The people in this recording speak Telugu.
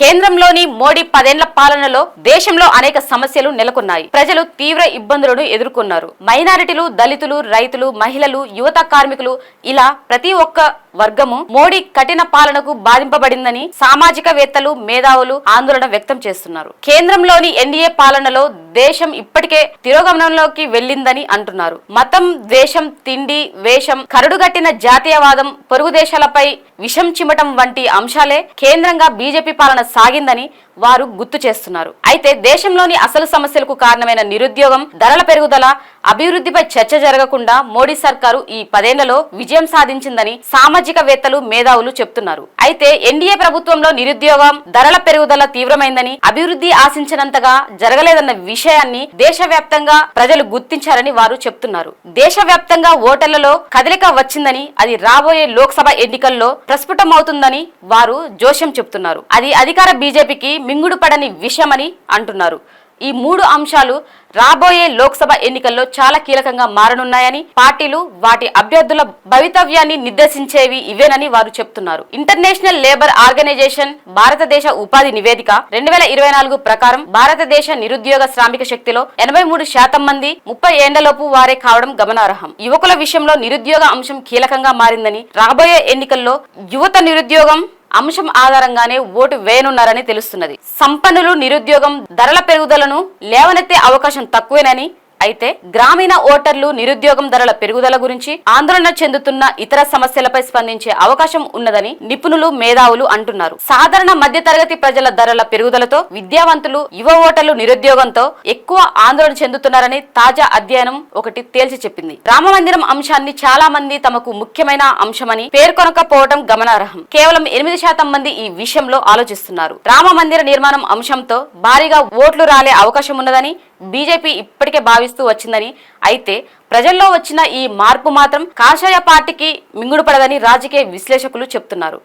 కేంద్రంలోని మోడీ పదేళ్ళ పాలనలో దేశంలో అనేక సమస్యలు నెలకొన్నాయి. ప్రజలు తీవ్ర ఇబ్బందులను ఎదుర్కొన్నారు. మైనారిటీలు దళితులు రైతులు మహిళలు యువత కార్మికులు ఇలా ప్రతి ఒక్క వర్గము మోడీ కఠిన పాలనకు బాధింపబడిందని సామాజికవేత్తలు మేధావులు ఆందోళన వ్యక్తం చేస్తున్నారు. కేంద్రంలోని ఎన్డీఏ పాలనలో దేశం ఇప్పటికే తిరోగమనంలోకి వెళ్ళిందని అంటున్నారు. మతం ద్వేషం తిండి వేషం కరడుగట్టిన జాతీయవాదం పొరుగు దేశాలపై విషం చిమ్మటం వంటి అంశాలే కేంద్రంగా బీజేపీ పాలన సాగిందని వారు గుర్తు చేస్తున్నారు. అయితే దేశంలోని అసలు సమస్యలకు కారణమైన నిరుద్యోగం ధరల పెరుగుదల అభివృద్ధిపై చర్చ జరగకుండా మోడీ సర్కారు ఈ పదేళ్ళలో విజయం సాధించిందని సామాజికవేత్తలు మేధావులు చెప్తున్నారు. అయితే ఎన్డీఏ ప్రభుత్వంలో నిరుద్యోగం ధరల పెరుగుదల తీవ్రమైందని అభివృద్ధి ఆశించినంతగా జరగలేదన్న విషయాన్ని దేశవ్యాప్తంగా ప్రజలు గుర్తించారని వారు చెప్తున్నారు. దేశవ్యాప్తంగా ఓటర్లలో కదలిక వచ్చిందని అది రాబోయే లోక్సభ ఎన్నికల్లో ప్రస్ఫుటమవుతుందని వారు జోష్యం చెప్తున్నారు. అది అధికార బీజేపీకి మింగుడు పడని విషయమని అంటున్నారు. ఈ మూడు అంశాలు రాబోయే లోక్సభ ఎన్నికల్లో చాలా కీలకంగా మారనున్నాయని పార్టీలు వాటి అభ్యర్థుల భవితవ్యాన్ని నిర్దేశించేవి ఇవేనని వారు చెప్తున్నారు. ఇంటర్నేషనల్ లేబర్ ఆర్గనైజేషన్ భారతదేశ ఉపాధి నివేదిక రెండు వేల ఇరవై నాలుగు ప్రకారం భారతదేశ నిరుద్యోగ శ్రామిక శక్తిలో ఎనభై మూడు శాతం మంది ముప్పై ఏండ్లలోపు వారే కావడం గమనార్హం. యువకుల విషయంలో నిరుద్యోగ అంశం కీలకంగా మారిందని రాబోయే ఎన్నికల్లో యువత నిరుద్యోగం అంశం ఆధారంగానే ఓటు వేయనున్నారని తెలుస్తున్నది. సంపన్నులు నిరుద్యోగం ధరల పెరుగుదలను లేవనెత్తే అవకాశం తక్కువేనని అయితే గ్రామీణ ఓటర్లు నిరుద్యోగం ధరల పెరుగుదల గురించి ఆందోళన చెందుతున్న ఇతర సమస్యలపై స్పందించే అవకాశం ఉన్నదని నిపుణులు మేధావులు అంటున్నారు. సాధారణ మధ్యతరగతి ప్రజల ధరల పెరుగుదలతో విద్యావంతులు యువ ఓటర్లు నిరుద్యోగంతో ఎక్కువ ఆందోళన చెందుతున్నారని తాజా అధ్యయనం ఒకటి తేల్చి చెప్పింది. రామ మందిరం అంశాన్ని చాలా మంది తమకు ముఖ్యమైన అంశమని పేర్కొనకపోవడం గమనార్హం. కేవలం ఎనిమిది శాతం మంది ఈ విషయంలో ఆలోచిస్తున్నారు. రామ మందిర నిర్మాణం అంశంతో భారీగా ఓట్లు రాలే అవకాశం ఉన్నదని బీజేపీ ఇప్పటికే భావిస్తూ వచ్చిందని అయితే ప్రజల్లో వచ్చిన ఈ మార్పు మాత్రం కాషాయ పార్టీకి మింగుడుపడదని రాజకీయ విశ్లేషకులు చెప్తున్నారు.